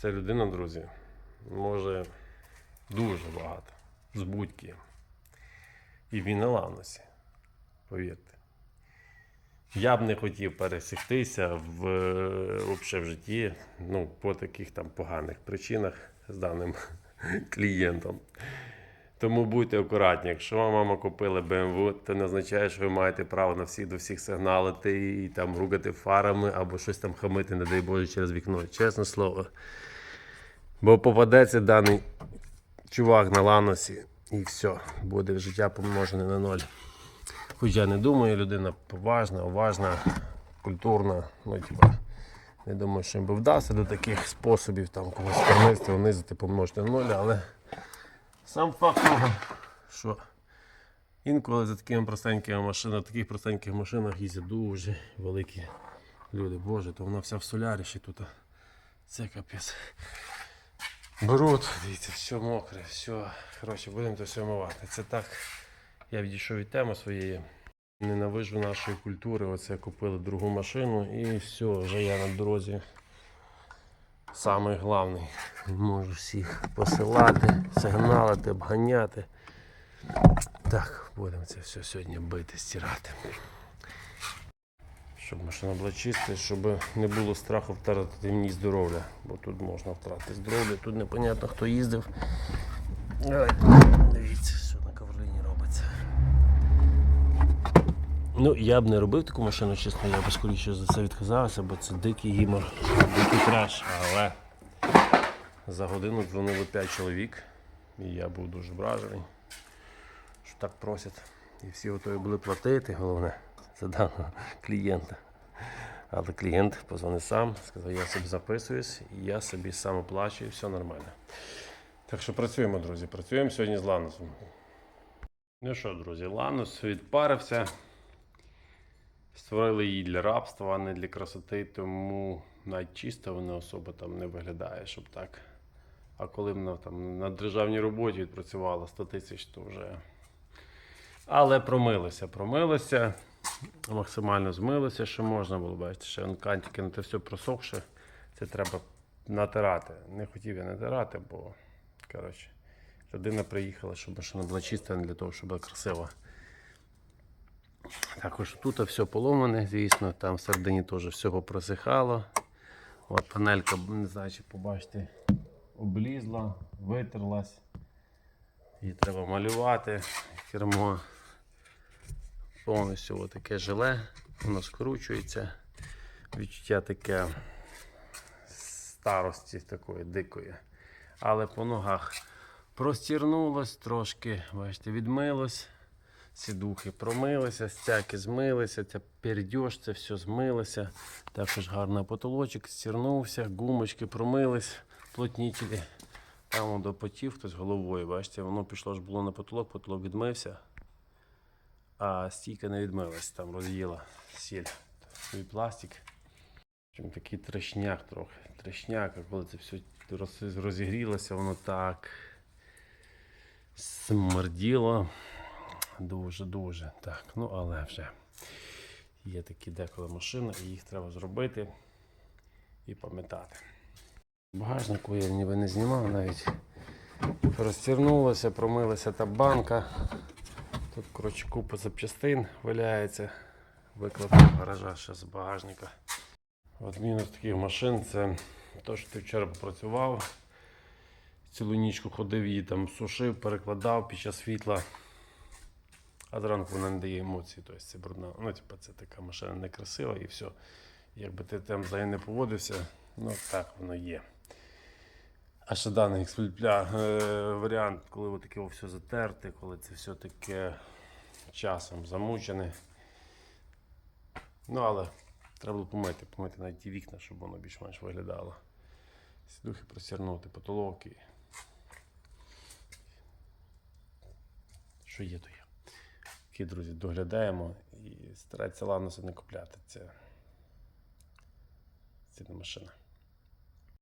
Ця людина, друзі, може дуже багато з будь-ким. І він лавності, повірте. Я б не хотів пересіктися в, е, в житті ну, по таких там поганих причинах з даним клієнтом. Тому будьте акуратні. Якщо вам мама купила BMW, це не означає, що ви маєте право на всіх до всіх сигналити і там ругати фарами або щось там хамити, не дай Боже, через вікно. Чесне слово. Бо попадеться даний чувак на ланосі і все, буде життя помножене на ноль. Хоч я не думаю, людина поважна, уважна, культурна. Ну, типа, не думаю, що їм би вдасться до таких способів там когось кормити, унизити, помножити на ноль, але сам факт того, що інколи за такими простенькими машинами, таких простеньких машинах їздять дуже великі люди. Боже, то вона вся в солярі ще тут. Це капець. Беруть, дивіться, все мокре, все. Коротше, будемо це все мивати. Це так. Я відійшов від теми своєї. Ненавижу нашої культури. Оце купили другу машину і все, вже я на дорозі. Самий головний. Можу всіх посилати, сигналити, обганяти. Так, будемо це все сьогодні бити, стирати. Щоб машина була чиста, щоб не було страху втратити ній здоров'я. Бо тут можна втратити здоров'я, тут непонятно хто їздив. Дивіться, Ну, я б не робив таку машину, чесно, я б скоріше за це відказався, бо це дикий гімор, дикий треш. Але за годину дзвонили 5 чоловік, і я був дуже вражений, що так просять. І всі готові були платити, головне, за даного клієнта. Але клієнт позвонив сам, сказав, я собі записуюсь, і я собі сам оплачую, все нормально. Так що працюємо, друзі, працюємо сьогодні з Ланусом. Ну що, друзі, Ланус відпарився. Створили її для рабства, а не для красоти, тому навіть чисто вона особа там не виглядає, щоб так. А коли вона там на державній роботі відпрацювала 100 тисяч, то вже. Але промилося, промилося, максимально змилося, що можна було бачити, ще кантики на те все просохше. Це треба натирати. Не хотів я натирати, бо коротше, людина приїхала, щоб машина була чиста, не для того, щоб була красива. Також тут все поломане, звісно, там всередині теж все попросихало. От панелька, не знаю, чи побачите, облізла, витерлась. Її треба малювати. Кермо повністю таке желе, воно скручується. Відчуття таке старості такої дикої. Але по ногах простірнулось трошки, бачите, відмилось. Ці духи промилися, стяки змилися, ця пердьош, це все змилося. Також гарно потолочок стірнувся, гумочки промились, плотнітелі. Там до потів хтось головою, бачите, воно пішло ж було на потолок, потолок відмився, а стійка не відмилась, там роз'їла сіль. Свій пластик. Чим такий трешняк трохи. Трешняк, а коли це все роз- розігрілося, воно так смерділо. Дуже-дуже. Так, ну але вже є такі деколи машини, і їх треба зробити і пам'ятати. Багажнику я ніби не знімав навіть. Розтягнулося, промилася та банка. Тут, коротше, купа запчастин валяється. Викладав гаража ще з багажника. От мінус таких машин це те, що ти вчора попрацював. Цілу нічку ходив її там сушив, перекладав під час світла. А зранку вона не дає емоцій, тобто це брудна. Ну, типу, це така машина некрасива і все. Якби ти там за не поводився, ну так воно є. А ще даний експля, е, варіант, коли ви таке все затерте, коли це все таке часом замучене. Ну, але треба було помити, помити навіть ті вікна, щоб воно більш-менш виглядало. Сідухи простягнути, потолок і. Що є, то є. Такі, друзі, доглядаємо і старається лануси не купляти. Це, ціна машина.